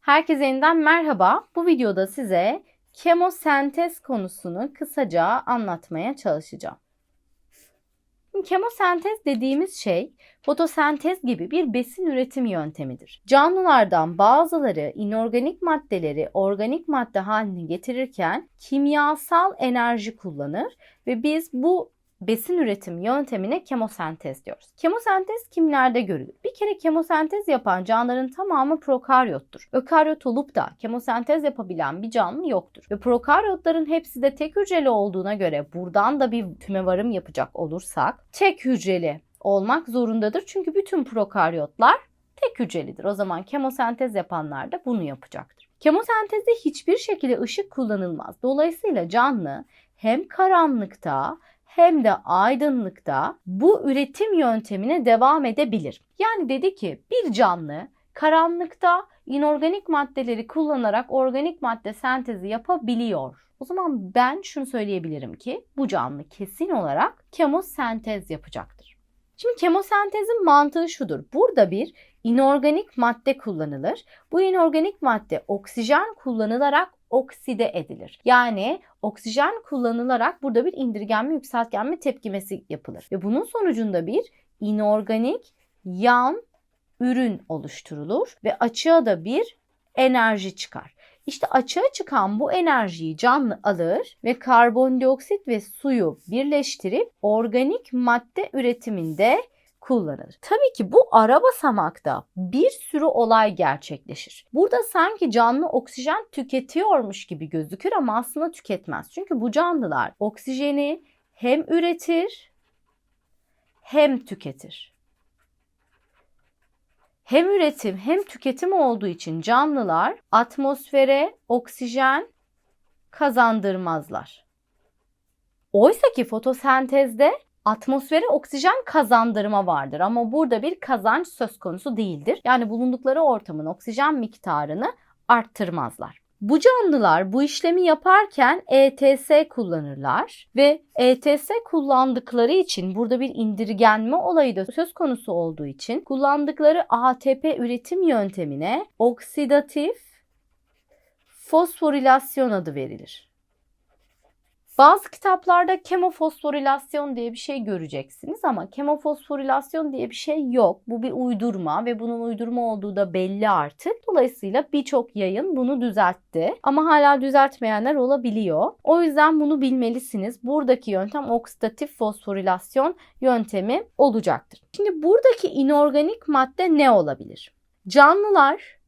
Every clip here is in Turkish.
Herkese yeniden merhaba. Bu videoda size kemosentez konusunu kısaca anlatmaya çalışacağım. Kemosentez dediğimiz şey fotosentez gibi bir besin üretim yöntemidir. Canlılardan bazıları inorganik maddeleri organik madde haline getirirken kimyasal enerji kullanır ve biz bu besin üretim yöntemine kemosentez diyoruz. Kemosentez kimlerde görülür? Bir kere kemosentez yapan canlıların tamamı prokaryottur. Ökaryot olup da kemosentez yapabilen bir canlı yoktur. Ve prokaryotların hepsi de tek hücreli olduğuna göre buradan da bir tümevarım yapacak olursak tek hücreli olmak zorundadır. Çünkü bütün prokaryotlar tek hücrelidir. O zaman kemosentez yapanlar da bunu yapacaktır. Kemosentezde hiçbir şekilde ışık kullanılmaz. Dolayısıyla canlı hem karanlıkta hem de aydınlıkta bu üretim yöntemine devam edebilir. Yani dedi ki bir canlı karanlıkta inorganik maddeleri kullanarak organik madde sentezi yapabiliyor. O zaman ben şunu söyleyebilirim ki bu canlı kesin olarak kemosentez yapacaktır. Şimdi kemosentezin mantığı şudur. Burada bir inorganik madde kullanılır. Bu inorganik madde oksijen kullanılarak okside edilir. Yani oksijen kullanılarak burada bir indirgenme yükseltgenme tepkimesi yapılır. Ve bunun sonucunda bir inorganik yan ürün oluşturulur ve açığa da bir enerji çıkar. İşte açığa çıkan bu enerjiyi canlı alır ve karbondioksit ve suyu birleştirip organik madde üretiminde kullanılır. Tabii ki bu ara basamakta bir sürü olay gerçekleşir. Burada sanki canlı oksijen tüketiyormuş gibi gözükür ama aslında tüketmez. Çünkü bu canlılar oksijeni hem üretir hem tüketir. Hem üretim hem tüketim olduğu için canlılar atmosfere oksijen kazandırmazlar. Oysa ki fotosentezde atmosfere oksijen kazandırma vardır ama burada bir kazanç söz konusu değildir. Yani bulundukları ortamın oksijen miktarını arttırmazlar. Bu canlılar bu işlemi yaparken ETS kullanırlar ve ETS kullandıkları için burada bir indirgenme olayı da söz konusu olduğu için kullandıkları ATP üretim yöntemine oksidatif fosforilasyon adı verilir. Bazı kitaplarda kemofosforilasyon diye bir şey göreceksiniz ama kemofosforilasyon diye bir şey yok. Bu bir uydurma ve bunun uydurma olduğu da belli artık. Dolayısıyla birçok yayın bunu düzeltti. Ama hala düzeltmeyenler olabiliyor. O yüzden bunu bilmelisiniz. Buradaki yöntem oksidatif fosforilasyon yöntemi olacaktır. Şimdi buradaki inorganik madde ne olabilir? Canlılar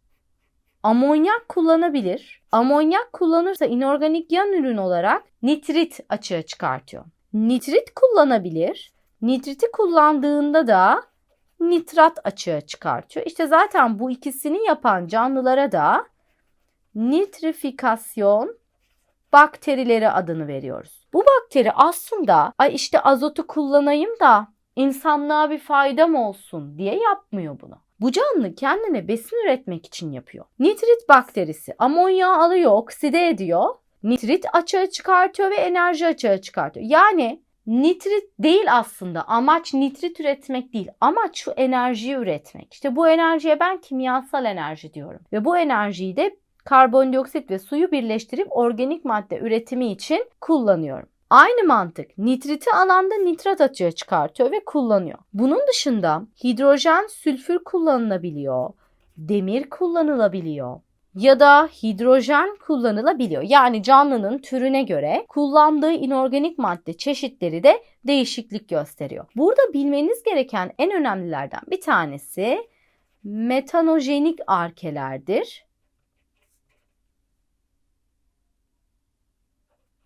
amonyak kullanabilir. Amonyak kullanırsa inorganik yan ürün olarak nitrit açığa çıkartıyor. Nitrit kullanabilir. Nitriti kullandığında da nitrat açığa çıkartıyor. İşte zaten bu ikisini yapan canlılara da nitrifikasyon bakterileri adını veriyoruz. Bu bakteri aslında ay işte azotu kullanayım da insanlığa bir faydam olsun diye yapmıyor bunu. Bu canlı kendine besin üretmek için yapıyor. Nitrit bakterisi amonyağı alıyor, okside ediyor. Nitrit açığa çıkartıyor ve enerji açığa çıkartıyor. Yani nitrit değil aslında. Amaç nitrit üretmek değil. Amaç şu enerjiyi üretmek. İşte bu enerjiye ben kimyasal enerji diyorum. Ve bu enerjiyi de karbondioksit ve suyu birleştirip organik madde üretimi için kullanıyorum. Aynı mantık nitriti alanda nitrat açığa çıkartıyor ve kullanıyor. Bunun dışında hidrojen sülfür kullanılabiliyor, demir kullanılabiliyor ya da hidrojen kullanılabiliyor. Yani canlının türüne göre kullandığı inorganik madde çeşitleri de değişiklik gösteriyor. Burada bilmeniz gereken en önemlilerden bir tanesi metanojenik arkelerdir.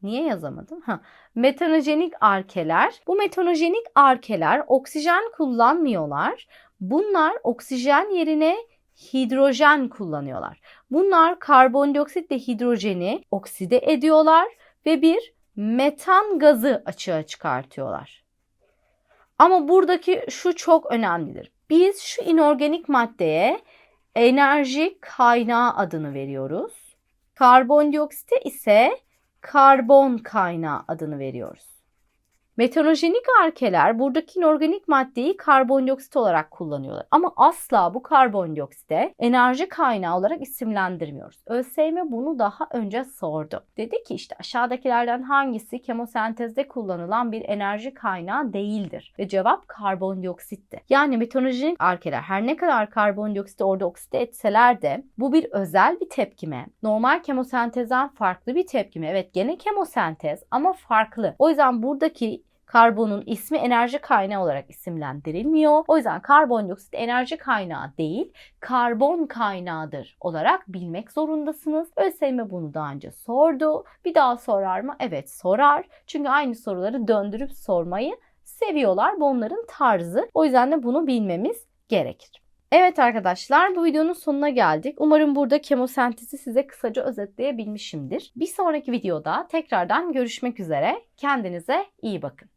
Niye yazamadım? Ha. Metanojenik arkeler. Bu metanojenik arkeler oksijen kullanmıyorlar. Bunlar oksijen yerine hidrojen kullanıyorlar. Bunlar karbondioksit ve hidrojeni okside ediyorlar ve bir metan gazı açığa çıkartıyorlar. Ama buradaki şu çok önemlidir. Biz şu inorganik maddeye enerji kaynağı adını veriyoruz. Karbondioksite ise karbon kaynağı adını veriyoruz. Metanojenik arkeler buradaki inorganik maddeyi karbondioksit olarak kullanıyorlar. Ama asla bu karbondioksite enerji kaynağı olarak isimlendirmiyoruz. ÖSYM bunu daha önce sordu. Dedi ki işte aşağıdakilerden hangisi kemosentezde kullanılan bir enerji kaynağı değildir? Ve cevap karbondioksitti. Yani metanojenik arkeler her ne kadar karbondioksiti orada oksite etseler de bu bir özel bir tepkime. Normal kemosentezden farklı bir tepkime. Evet gene kemosentez ama farklı. O yüzden buradaki karbonun ismi enerji kaynağı olarak isimlendirilmiyor. O yüzden karbondioksit enerji kaynağı değil, karbon kaynağıdır olarak bilmek zorundasınız. ÖSYM bunu daha önce sordu. Bir daha sorar mı? Evet sorar. Çünkü aynı soruları döndürüp sormayı seviyorlar. Bu onların tarzı. O yüzden de bunu bilmemiz gerekir. Evet arkadaşlar bu videonun sonuna geldik. Umarım burada kemosentezi size kısaca özetleyebilmişimdir. Bir sonraki videoda tekrardan görüşmek üzere. Kendinize iyi bakın.